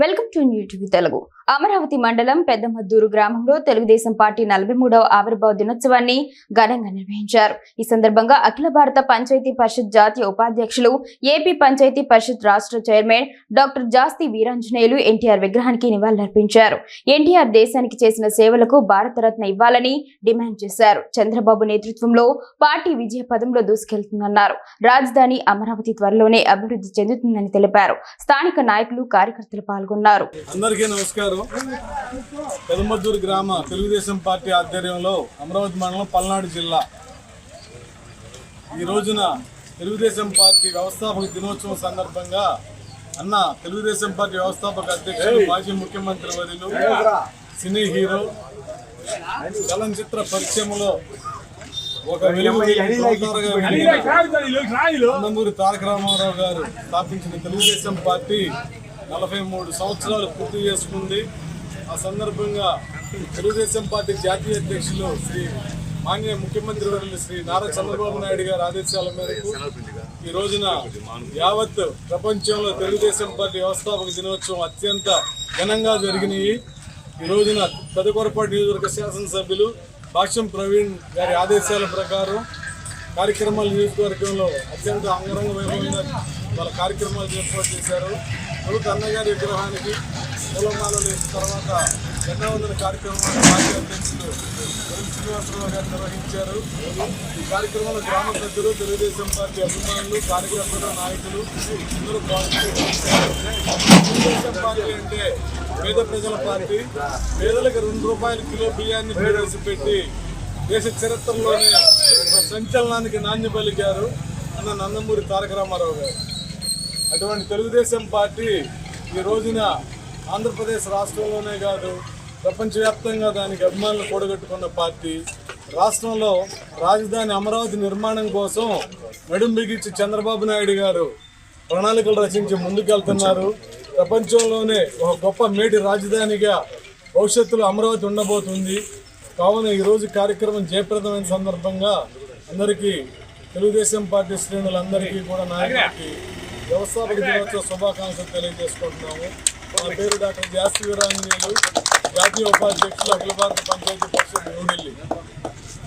Welcome to new TV Telugu. Amaravati మండలం పెద్దమద్దూరు గ్రామంలో Telugu Desam party నలభై మూడవ ఆవిర్భావ దినోత్సవాన్ని ఘనంగా నిర్వహించారు. ఈ సందర్భంగా అఖిల భారత పంచాయతీ పరిషత్ జాతీయ ఉపాధ్యక్షులు ఏపీ పంచాయతీ పరిషత్ రాష్ట్ర chairman doctor Jasti Veeranjaneyulu NTR విగ్రహానికి నివాళులర్పించారు. ఎన్టీఆర్ దేశానికి చేసిన సేవలకు భారతరత్న ఇవ్వాలని డిమాండ్ చేశారు. చంద్రబాబు నేతృత్వంలో పార్టీ విజయ పదంలో దూసుకెళ్తుందన్నారు. రాజధాని అమరావతి త్వరలోనే అభివృద్ధి చెందుతుందని తెలిపారు. స్థానిక నాయకులు కార్యకర్తలు పాల్గొన్నారు అందరికీ నమస్కారం. పెదమద్దూరు గ్రామ తెలుగుదేశం పార్టీ ఆధ్వర్యంలో అమరావతి మండలం పల్నాడు జిల్లా. ఈ రోజున తెలుగుదేశం పార్టీ వ్యవస్థాపక దినోత్సవం సందర్భంగా అన్న తెలుగుదేశం పార్టీ వ్యవస్థాపక అధ్యక్షుడు మాజీ ముఖ్యమంత్రి వర్యులు సినీ హీరో చలనచిత్ర పరిశ్రమలో ఒక నందమూరి తారక రామారావు గారు స్థాపించిన తెలుగుదేశం పార్టీ నలభై మూడు సంవత్సరాలు పూర్తి చేసుకుంది. ఆ సందర్భంగా తెలుగుదేశం పార్టీ జాతీయ అధ్యక్షులు శ్రీ మాన్య ముఖ్యమంత్రి వర్యులు శ్రీ నారా చంద్రబాబు నాయుడు గారి ఆదేశాల మేరకు ఈ రోజున యావత్ ప్రపంచంలో తెలుగుదేశం పార్టీ వ్యవస్థాపక దినోత్సవం అత్యంత ఘనంగా జరిగినాయి. ఈ రోజున పెదకొరపాటి నియోజకవర్గ శాసనసభ్యులు భాష్యం ప్రవీణ్ గారి ఆదేశాల ప్రకారం కార్యక్రమాలు నియోజకవర్గంలో అత్యంత అంగరంగ వైభవంగా వాళ్ళ కార్యక్రమాలు ఏర్పాటు చేశారు. తొలుత అన్నగారి విగ్రహానికి పూలమాలలు వేసిన తర్వాత జెండావందన కార్యక్రమాన్ని పార్టీ అధ్యక్షులు వరుణ్ శ్రీనివాసరావు గారు నిర్వహించారు. ఈ కార్యక్రమంలో గ్రామ పెద్దలు తెలుగుదేశం పార్టీ అభిమానులు కార్యకర్తలు నాయకులు అందరూ పాల్గొన్నారు. తెలుగుదేశం పార్టీ అంటే పేద ప్రజల పార్టీ. పేదలకు రెండు రూపాయల కిలో బియ్యాన్ని ప్రవేశపెట్టి దేశ చరిత్రలోనే సంచలనానికి నాణ్య పలికారు అన్న నందమూరి తారక రామారావు గారు. అటువంటి తెలుగుదేశం పార్టీ ఈ రోజున ఆంధ్రప్రదేశ్ రాష్ట్రంలోనే కాదు ప్రపంచవ్యాప్తంగా దానికి అభిమానులు కూడగట్టుకున్న పార్టీ. రాష్ట్రంలో రాజధాని అమరావతి నిర్మాణం కోసం నడుం బిగించి చంద్రబాబు నాయుడు గారు ప్రణాళికలు రచించి ముందుకెళ్తున్నారు. ప్రపంచంలోనే ఒక గొప్ప మేటి రాజధానిగా భవిష్యత్తులో అమరావతి ఉండబోతుంది. కావున ఈరోజు కార్యక్రమం జయప్రదమైన సందర్భంగా అందరికీ తెలుగుదేశం పార్టీ శ్రేణులందరికీ కూడా నాయకులకి వ్యవస్థాపక దినోత్సవ శుభాకాంక్షలు తెలియజేసుకుంటున్నాము. నా పేరు డాక్టర్ జాస్తి వీరాంజనేయులు జాతీయ ఉపాధ్యక్షులు అఖిల భారత పంచాయతీ పరిషత్ న్యూఢిల్లీ